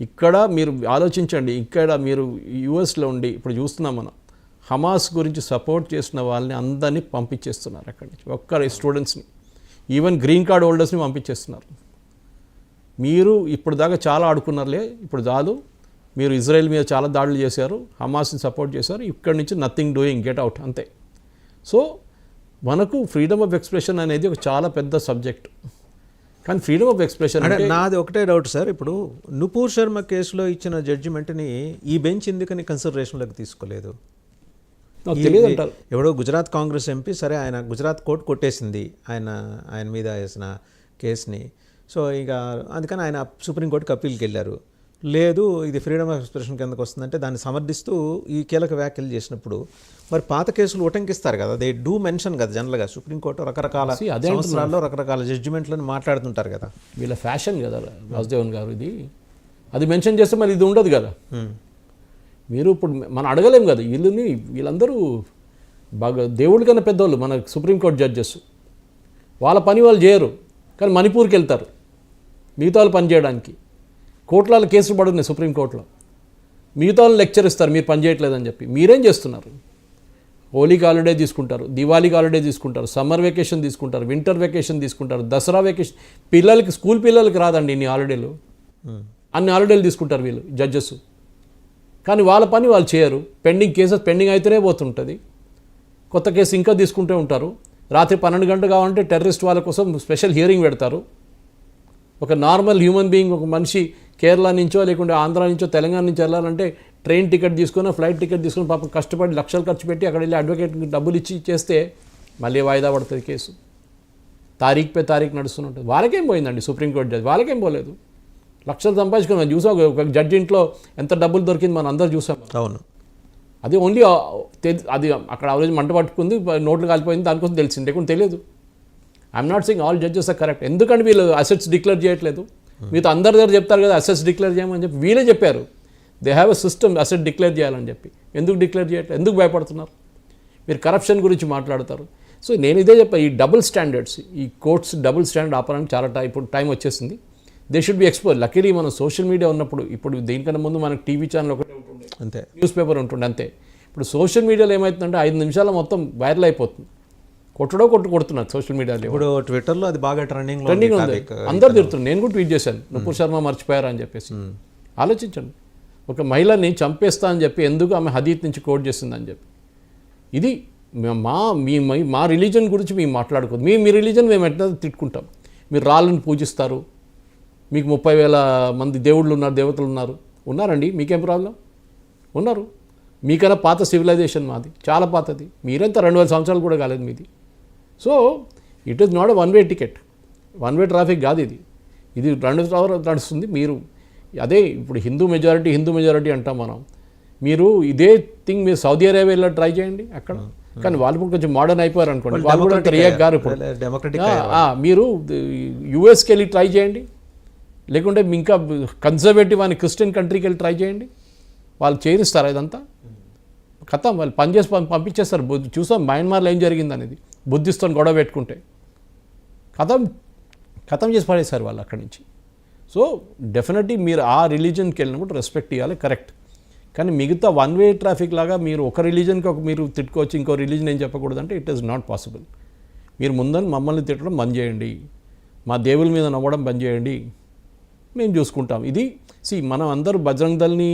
ఇక్కడ మీరు ఆలోచించండి ఇక్కడ మీరు యుఎస్లో ఉండి ఇప్పుడు చూస్తున్నాం మనం హమాస్ గురించి సపోర్ట్ చేసిన వాళ్ళని అందరినీ పంపించేస్తున్నారు అక్కడి నుంచి ఒక్క స్టూడెంట్స్ని ఈవెన్ గ్రీన్ కార్డ్ హోల్డర్స్ని పంపించేస్తున్నారు. మీరు ఇప్పుడు దాకా చాలా ఆడుకున్నారులే ఇప్పుడు చాలు మీరు ఇజ్రాయెల్ మీద చాలా దాడులు చేశారు హమాస్ని సపోర్ట్ చేశారు ఇక్కడి నుంచి నథింగ్ డూయింగ్ గెట్ అవుట్ అంతే. సో మనకు ఫ్రీడమ్ ఆఫ్ ఎక్స్ప్రెషన్ అనేది ఒక చాలా పెద్ద సబ్జెక్ట్ కానీ ఫ్రీడమ్ ఆఫ్ ఎక్స్ప్రెషన్ అంటే నాది ఒకటే డౌట్ సార్ ఇప్పుడు నుపూర్ శర్మ కేసులో ఇచ్చిన జడ్జిమెంట్ని ఈ బెంచ్ ఎందుకని కన్సిడరేషన్లోకి తీసుకోలేదు? ఎవడో గుజరాత్ కాంగ్రెస్ ఎంపీ సరే ఆయన గుజరాత్ కోర్టు కొట్టేసింది ఆయన ఆయన మీద వేసిన కేసుని సో ఇక అందుకని ఆయన సుప్రీంకోర్టుకి అప్పీల్కి వెళ్ళారు. లేదు ఇది ఫ్రీడమ్ ఆఫ్ ఎక్స్ప్రెషన్ కిందకు వస్తుందంటే దాన్ని సమర్థిస్తూ ఈ కీలక వ్యాఖ్యలు చేసినప్పుడు మరి పాత కేసులు ఉటంకిస్తారు కదా దే డూ మెన్షన్ కదా జనరల్గా సుప్రీంకోర్టు రకరకాల సంవత్సరాల్లో రకరకాల జడ్జిమెంట్లను మాట్లాడుతుంటారు కదా. వీళ్ళ ఫ్యాషన్ కదా వాసుదేవన్ గారు ఇది. అది మెన్షన్ చేస్తే మరి ఇది ఉండదు కదా. Hmm. మీరు ఇప్పుడు మనం అడగలేం కదా వీళ్ళని వీళ్ళందరూ బాగా దేవుడి కన్నా పెద్దోళ్ళు మన సుప్రీంకోర్టు జడ్జెస్ వాళ్ళ పని వాళ్ళు చేయరు కానీ మణిపూర్కి వెళ్తారు. మిగతా వాళ్ళు పని చేయడానికి. కోట్ల కేసులు పడున్నాయి సుప్రీంకోర్టులో. మిగతా వాళ్ళు లెక్చర్ ఇస్తారు మీరు పని చేయట్లేదని చెప్పి. మీరేం చేస్తున్నారు? హోలీకి హాలిడే తీసుకుంటారు దివాళీకి హాలిడే తీసుకుంటారు సమ్మర్ వెకేషన్ తీసుకుంటారు వింటర్ వెకేషన్ తీసుకుంటారు దసరా వెకేషన్. పిల్లలకి స్కూల్ పిల్లలకి రాదండి ఇన్ని హాలిడేలు. అన్ని హాలిడేలు తీసుకుంటారు వీళ్ళు జడ్జెస్. కానీ వాళ్ళ పని వాళ్ళు చేయరు. పెండింగ్ కేసెస్ పెండింగ్ అయితేనే పోతుంటుంది. కొత్త కేసు ఇంకా తీసుకుంటూ ఉంటారు. రాత్రి పన్నెండు గంటలు కావాలంటే టెర్రరిస్ట్ వాళ్ళ కోసం స్పెషల్ హియరింగ్ పెడతారు. ఒక నార్మల్ హ్యూమన్ బీయింగ్ ఒక మనిషి కేరళ నుంచో లేకుంటే ఆంధ్ర నుంచో తెలంగాణ నుంచి వెళ్ళాలంటే ట్రైన్ టికెట్ తీసుకొని ఫ్లైట్ టికెట్ తీసుకొని పాపం కష్టపడి లక్షలు ఖర్చు పెట్టి అక్కడ వెళ్ళి అడ్వకేట్కి డబ్బులు ఇచ్చి చేస్తే మళ్ళీ వాయిదా పడుతుంది కేసు. తారీఖు పే తారీఖు నడుస్తుంటుంది వాళ్ళకేం పోయిందండి సుప్రీంకోర్టు జడ్జి వాళ్ళకేం పోలేదు. లక్షలు సంపాదించుకొని మనం చూసాం ఒక జడ్జి ఇంట్లో ఎంత డబ్బులు దొరికింది మనం అందరూ చూసాం. అవును. అది ఓన్లీ అది అక్కడ ఆ రోజు మంట పట్టుకుంది నోట్లు కాలిపోయింది దానికోసం తెలిసింది. లేకుంటే తెలియదు. I'm not saying all judges are correct ఎందుకంటే వీళ్ళు అసెట్స్ డిక్లేర్ చేయట్లేదు. మీతో అందరి దగ్గర చెప్తారు కదా అసెట్స్ డిక్లేర్ చేయమని చెప్పి. వీళ్ళే చెప్పారు. They have a system asset declare చేయాలని చెప్పి. ఎందుకు డిక్లేర్ చేయట్లేదు ఎందుకు భయపడుతున్నారు? మీరు కరప్షన్ గురించి మాట్లాడతారు. సో నేను ఇదే చెప్పా ఈ డబుల్ స్టాండర్డ్స్ ఈ కోర్ట్స్ డబుల్ స్టాండర్డ్ ఆపడానికి చాలా టైం ఇప్పుడు టైం వచ్చేసింది. They should be expose luckily మనం సోషల్ మీడియా ఉన్నప్పుడు ఇప్పుడు దీనికన్నా ముందు మనకు టీవీ ఛానల్ ఒకటే ఉంటుండే. అంతే. న్యూస్ పేపర్ ఉంటుండే అంతే. ఇప్పుడు సోషల్ మీడియాలో ఏమవుతుందంటే ఐదు నిమిషాలు మొత్తం వైరల్ అయిపోతుంది. కొట్టడో కొట్టు కొడుతున్నారు సోషల్ మీడియాలో ఇప్పుడు ట్విట్టర్లో అది బాగా ట్రెండింగ్ ట్రెండింగ్ ఉంది అందరు తిడుతున్నారు నేను కూడా ట్వీట్ చేశాను. నుపూర్ శర్మ మర్చిపోయారా అని చెప్పేసి. ఆలోచించండి. ఒక మహిళని చంపేస్తా అని చెప్పి ఎందుకు ఆమె హదీత్ నుంచి కోట్ చేసిందని చెప్పి. ఇది మే- మా మీ మై- మా రిలీజన్ గురించి మేము మాట్లాడుకోదు మీ మీ రిలీజన్ మేము ఎట్లా తిట్టుకుంటాం. మీరు రాళ్ళని పూజిస్తారు. మీకు ముప్పై వేల మంది దేవుళ్ళు ఉన్నారు దేవతలు ఉన్నారు. ఉన్నారండి? మీకేం ప్రాబ్లం ఉన్నారు. మీకన్నా పాత సివిలైజేషన్ మాది. చాలా పాతది. మీరెంత రెండు వేల సంవత్సరాలు కూడా కాలేదు మీది. So it is not one way ticket one way traffic కాదు ఇది. ఇది రెండు అవర్ నడుస్తుంది. మీరు అదే ఇప్పుడు హిందూ మెజారిటీ హిందూ మెజారిటీ అంటాం మనం. మీరు ఇదే థింగ్ మీరు సౌదీ అరేబియాలో ట్రై చేయండి అక్కడ. కానీ వాళ్ళు కూడా కొంచెం మోడర్న్ అయిపోయారు అనుకోండి. వాళ్ళు కూడా రియాక్ట్ గారు ఇప్పుడు. మీరు యుఎస్కి వెళ్ళి ట్రై చేయండి. లేకుంటే ఇంకా కన్జర్వేటివ్ అని క్రిస్టియన్ కంట్రీకి వెళ్ళి ట్రై చేయండి. వాళ్ళు చేయిస్తారా ఇదంతా? కథం. వాళ్ళు పని చేసి పం- పంపించేస్తారు చూసాం మయన్మార్లో ఏం జరిగింది అనేది బుద్ధిస్తో గొడవ పెట్టుకుంటే. కథం కథం చేసి పడేశారు వాళ్ళు అక్కడి నుంచి. సో డెఫినెట్లీ మీరు ఆ రిలీజన్కి వెళ్ళినప్పుడు రెస్పెక్ట్ ఇవ్వాలి కరెక్ట్. కానీ మిగతా వన్ వే ట్రాఫిక్ లాగా మీరు ఒక రిలీజన్కి ఒక మీరు తిట్టుకోవచ్చు ఇంకో రిలీజన్ ఏం చెప్పకూడదు అంటే ఇట్ ఈస్ నాట్ పాసిబుల్. మీరు ముందని మమ్మల్ని తిట్టడం బంద్ చేయండి. మా దేవుల మీద నవ్వడం బంద్ చేయండి. మేము చూసుకుంటాం. ఇది సి మనం అందరూ బజరంగ్ దల్ని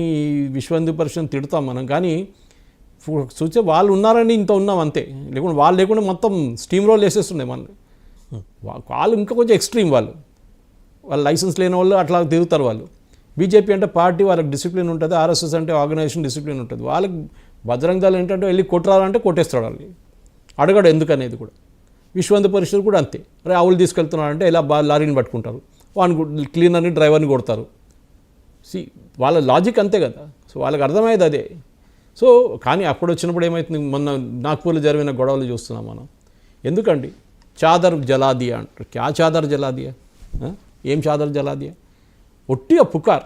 విశ్వ హిందూ పరిషత్ తిడతాం మనం. కానీ ఫు- చూసే వాళ్ళు ఉన్నారని ఇంత ఉన్నాం అంతే. లేకుంటే వాళ్ళు లేకుండా మొత్తం స్టీమ్ రోల్ వేసేస్తున్నాయి మన వాళ్ళు ఇంకా కొంచెం ఎక్స్ట్రీమ్ వాళ్ళు. వాళ్ళు లైసెన్స్ లేని వాళ్ళు అట్లా తిరుగుతారు వాళ్ళు. బీజేపీ అంటే పార్టీ వాళ్ళకి డిసిప్లిన్ ఉంటుంది ఆర్ఎస్ఎస్ అంటే ఆర్గనైజేషన్ డిసిప్లిన్ ఉంటుంది. వాళ్ళకి బజరంగ్ దళం ఏంటంటే వెళ్ళి కొట్టరాలంటే కొట్టేస్తాడు వాళ్ళు అడగడు ఎందుకు అనేది కూడా. విశ్వ హిందూ పరిషత్ కూడా అంతే. అరే ఆవులు తీసుకెళ్తున్నారంటే ఇలా బా లారీని పట్టుకుంటారు. వాడిని క్లీనర్ని డ్రైవర్ని కొడతారు. సి వాళ్ళ లాజిక్ అంతే కదా. సో వాళ్ళకి అర్థమయ్యేది అదే. సో కానీ అప్పుడు వచ్చినప్పుడు ఏమవుతుంది మొన్న నాగ్పూర్లో జరిగిన గొడవలు చూస్తున్నాం మనం. ఎందుకండి? చాదర్ జలాదియా అంటారు. క్యా చాదర్ జలాదియా? ఏం చాదర్ జలాదియా? ఒట్టిగా పుకార్.